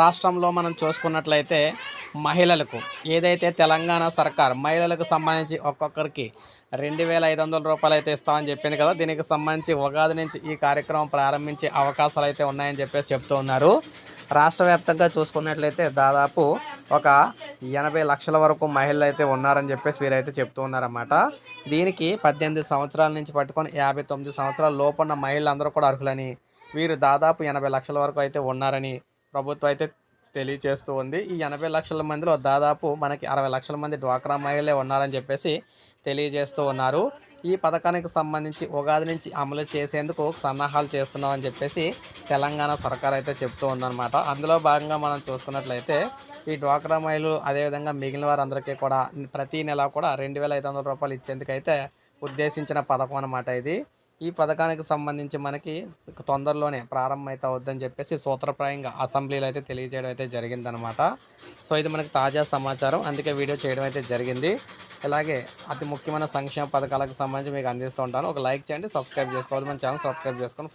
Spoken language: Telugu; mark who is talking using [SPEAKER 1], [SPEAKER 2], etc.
[SPEAKER 1] రాష్ట్రంలో మనం చూసుకున్నట్లయితే మహిళలకు ఏదైతే తెలంగాణ సర్కార్ మహిళలకు సంబంధించి ఒక్కొక్కరికి రెండు వేల ఐదు వందల రూపాయలు అయితే ఇస్తామని చెప్పింది కదా దీనికి సంబంధించి ఉగాది నుంచి ఈ కార్యక్రమం ప్రారంభించే అవకాశాలు అయితే ఉన్నాయని చెప్పేసి చెప్తూ ఉన్నారు. రాష్ట్ర వ్యాప్తంగా చూసుకున్నట్లయితే దాదాపు ఒక ఎనభై లక్షల వరకు మహిళలు అయితే ఉన్నారని చెప్పేసి వీరైతే చెప్తూ ఉన్నారన్నమాట. దీనికి పద్దెనిమిది సంవత్సరాల నుంచి పట్టుకొని యాభై తొమ్మిది సంవత్సరాల లోపున్న మహిళలందరూ కూడా అర్హులని వీరు దాదాపు ఎనభై లక్షల వరకు అయితే ఉన్నారని ప్రభుత్వం అయితే తెలియచేస్తూ ఉంది. ఈ ఎనభై లక్షల మందిలో దాదాపు మనకి అరవై లక్షల మంది డ్వాక్రా మహిళలే ఉన్నారని చెప్పేసి తెలియజేస్తూ ఉన్నారు. ఈ పథకానికి సంబంధించి ఉగాది నుంచి అమలు చేసేందుకు సన్నాహాలు చేస్తున్నామని చెప్పేసి తెలంగాణ సర్కార్ అయితే చెప్తూ ఉందన్నమాట. అందులో భాగంగా మనం చూసుకున్నట్లయితే ఈ డ్వాక్రా మహిళలు అదేవిధంగా మిగిలిన వారందరికీ కూడా ప్రతి నెల కూడా రెండు వేల ఐదు వందల రూపాయలు ఇచ్చేందుకైతే ఉద్దేశించిన పథకం అన్నమాట ఇది. ఈ పథకానికి సంబంధించి మనకి తొందరలోనే ప్రారంభం అయితే అవుద్దని చెప్పేసి సూత్రప్రాయంగా అసెంబ్లీలో అయితే తెలియజేయడం అయితే జరిగిందనమాట. సో ఇది మనకి తాజా సమాచారం. అందుకే వీడియో చేయడం అయితే జరిగింది. ఇలాగే అతి ముఖ్యమైన సంక్షేమ పథకాలకు సంబంధించి మీకు అందిస్తూ ఉంటాను. ఒక లైక్ చేయండి సబ్స్క్రైబ్ చేసుకోవాలి. మన ఛానల్ సబ్స్క్రైబ్ చేసుకొని